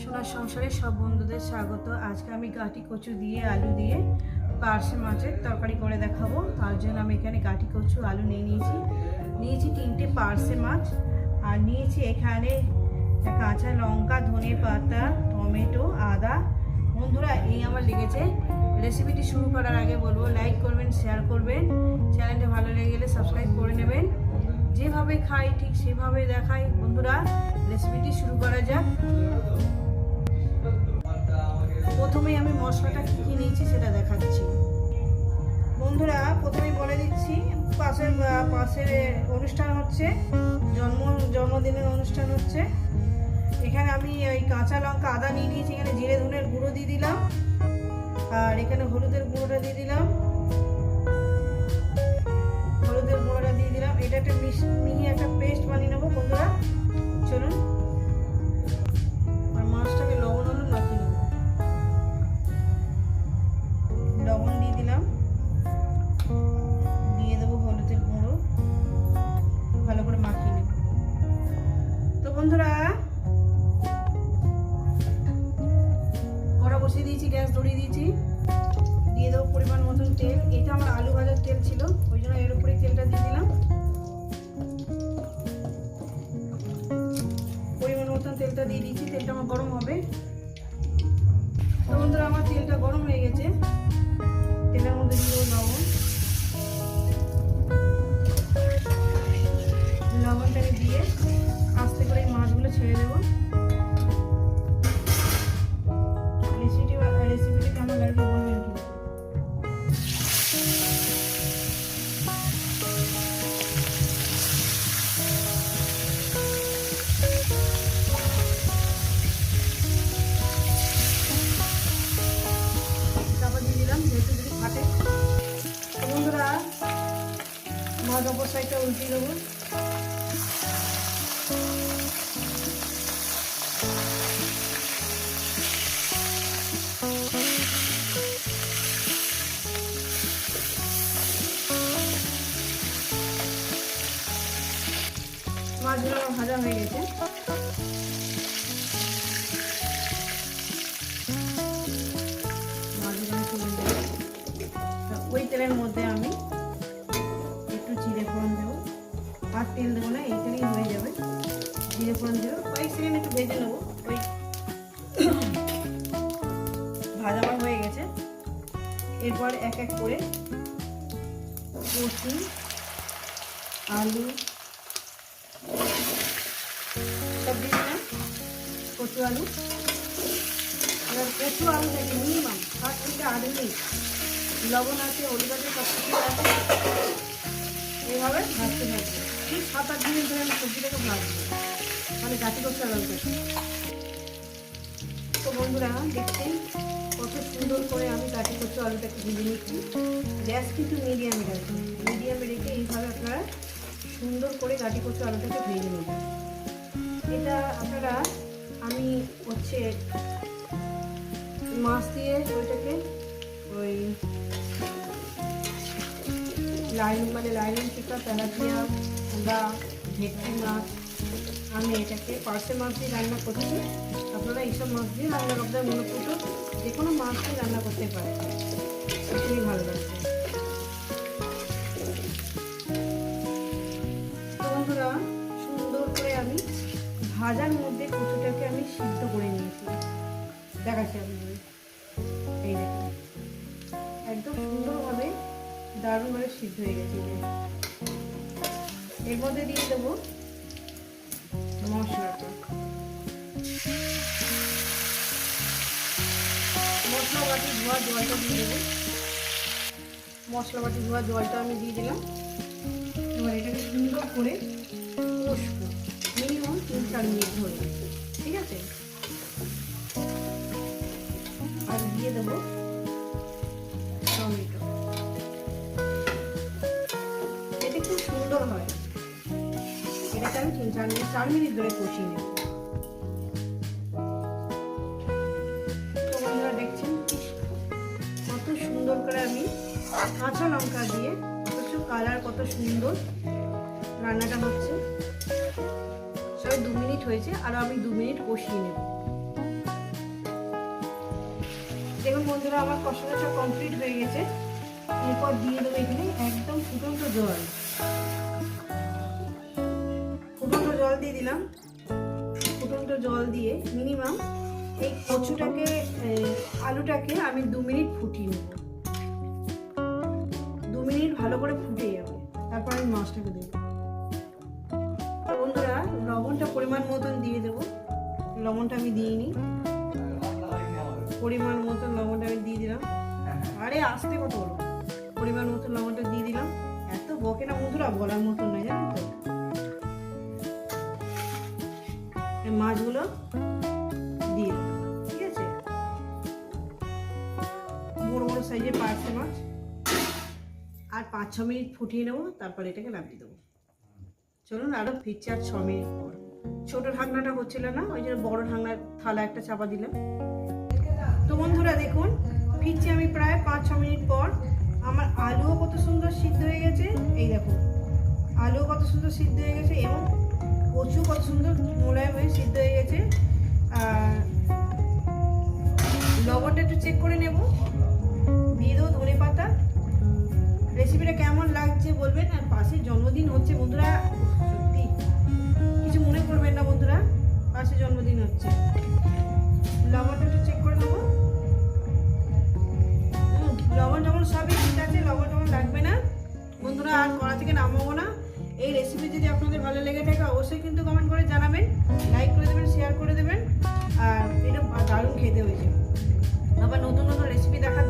সোনার সংসারে সব বন্ধুদের স্বাগত। আজকে আমি গাটি কচু দিয়ে আলু দিয়ে পার্শে মাছের তরকারি করে দেখাবো। তার জন্য আমি এখানে গাটি কচু, আলু নিয়ে নিয়েছি। নিয়েছি তিনটে পার্শে মাছ আর নিয়েছি এখানে কাঁচা লঙ্কা, ধনে পাতা, টমেটো, আদা। বন্ধুরা, এই আমার লেগেছে। রেসিপিটি শুরু করার আগে বলব লাইক করবেন শেয়ার করবেন। চ্যানেলটা ভালো লেগে গেলে সাবস্ক্রাইব করে নেবেন। যেভাবে খাই, ঠিক সেভাবে দেখাই। বন্ধুরা রেসিপিটি শুরু করা যাক। প্রথমেই আমি মশলাটা কী কী নিয়েছি সেটা দেখাচ্ছি। বন্ধুরা, প্রথমেই বলে দিচ্ছি, পাশের পাশের অনুষ্ঠান হচ্ছে, জন্ম, জন্মদিনের অনুষ্ঠান হচ্ছে। এখানে আমি ওই কাঁচা লঙ্কা আদা নিয়ে নিয়েছি, এখানে জিরে ধনের গুঁড়ো দিয়ে দিলাম, আর এখানে হলুদের গুঁড়োটা দিয়ে দিলাম। ধরিয়ে দিয়েছি। দিয়ে দেবো পরিমাণ মতন তেল। এটা আমার আলু ভাজার তেল ছিল, ওই জন্য এর উপরেই তেলটা দিয়ে দিলাম। পরিমাণ মতন তেলটা দিয়ে দিয়েছি, তেলটা আমার গরম হবে। সাইডটা উল্টিয়ে মাছগুলো ভাজা হয়ে গেছে। ওই তেলের মধ্যে আমি তেল দেবো না এই তেলেই হয়ে যাবে। জিরে ফোড়ন দেবো। কয়েক সেকেন্ড একটু ভেজে নেব। ওই ভাজা আমার হয়ে গেছে। এরপর এক এক করে কচু আলু, সব দিয়ে কচু আলু। এবার কচু আলু থেকে মিনিমাম সাত থেকে আট মিনিট লবণ আছে, হলুদ আছে সব কিছু আছে। এইভাবে ভাজতে থাকবে। সাত আট মিনিট ধরে আমি সবজিটাকে ভাজবো মানে গাছি করতে আলুটা তো বন্ধুরা দেখছেন কত সুন্দর করে আমি কাটি করছি আলুটাকে ভেজে নিচ্ছি গ্যাস কিন্তু মিডিয়ামে রাখবেন মিডিয়ামে রেখে এইভাবে আপনারা সুন্দর করে কাটি করছি আলুটাকে ভেজে নেবেন এটা আপনারা আমি হচ্ছে মাছ দিয়ে ওইটাকে ওই লাইন মানে লাইনিং চিকা তেলাপিয়া বা ভেটকি মাছ আমি এটাকে পার্সে মাছ দিয়ে রান্না করছি। আপনারা এইসব মাছ দিয়ে রান্না করতে মনে করতো যে কোনো মাছ দিয়ে রান্না করতে পারেন। খুবই ভালো লাগছে বন্ধুরা, সুন্দর করে আমি ভাজার মধ্যে কচুটাকে আমি সিদ্ধ করে নিয়েছি। দেখাচ্ছি আপনাদের। একদম সুন্দরভাবে দারুণভাবে সিদ্ধ হয়ে গেছে। এর মধ্যে দিয়ে দেবো মশলাটা। মশলা বাটি ধোয়া জলটা দিয়ে দেবো। মশলা বাটি ধোয়া জলটা আমি দিয়ে দিলাম। এবার এটাকে সুন্দর করে কষবো। মিনিমাম তিন চার মিনিট ধরে ঠিক আছে? আর দিয়ে দেবো টমেটো। এটা খুব সুন্দর হয়। এটাকে আমি তিন চার মিনিট চার মিনিট ধরে কষিয়ে নেব। তো দেখছেন কত সুন্দর করে আমি কাঁচা লঙ্কা দিয়ে অথচ কালার, কত সুন্দর রান্নাটা হচ্ছে। সবাই দু মিনিট হয়েছে, আর আমি দু মিনিট কষিয়ে নেব। দেখুন বন্ধুরা, আমার কষানোটা কমপ্লিট হয়ে গেছে। এরপর দিয়ে দেবো এখানে একদম ফুটন্ত জল। জল দিয়ে দিলাম। ফুটন্ত জল দিয়ে মিনিমাম এই কচুটাকে আলুটাকে আমি দু মিনিট ফুটিয়ে নেব। দু মিনিট ভালো করে ফুটে যাবে তারপর আমি মাছটাকে দেবো। বন্ধুরা, লবণটা পরিমাণ মতন দিয়ে দেবো। লবণটা আমি দিইনি। পরিমাণ মতন লবণটা আমি দিয়ে দিলাম। আরে, আসতে কত বলো। পরিমাণ মতন লবণটা দিয়ে দিলাম। এত বকে না বন্ধুরা, বলার মতন নয় জানেন তো। মাছগুলো দিয়ে ঠিক আছে? বড় বড় সাইজের পার্সে মাছ। আর পাঁচ ছ মিনিট ফুটিয়ে নেব, তারপর এটাকে নামিয়ে দেবো। চলুন আরও ফিরছে আর ছ মিনিট পর। ছোট ঢাকনাটা হচ্ছিল না, ওই জন্য বড় ঢাকনার থালা একটা চাপা দিলাম। তো বন্ধুরা দেখুন, ফিরছি আমি প্রায় পাঁচ ছ মিনিট পর। আমার আলুও কত সুন্দর সিদ্ধ হয়ে গেছে। এই দেখুন, আলুও কত সুন্দর সিদ্ধ হয়ে গেছে এবং কচু কত সুন্দর মোলায়েম হয়ে সিদ্ধ হয়ে গেছে। আর লবণটা একটু চেক করে নেব। দেবো ধনে পাতা। রেসিপিটা কেমন লাগছে বলবেন? আর পাশে জন্মদিন হচ্ছে বন্ধুরা। সত্যি, কিছু মনে করবেন না বন্ধুরা। পাশে জন্মদিন হচ্ছে। লবণটা একটু চেক করে নেব। লবণ টবণ সবই ঠিক আছে লবণ টবণ লাগবে না। বন্ধুরা, আর কড়া থেকে নামাবো না। এই রেসিপি যদি আপনাদের ভালো লেগে থাকে, অবশ্যই কিন্তু কমেন্ট করে জানাবেন লাইক করে দেবেন শেয়ার করে দেবেন, আর এটা দারুণ খেতে হয়েছে। আবার নতুন নতুন রেসিপি দেখার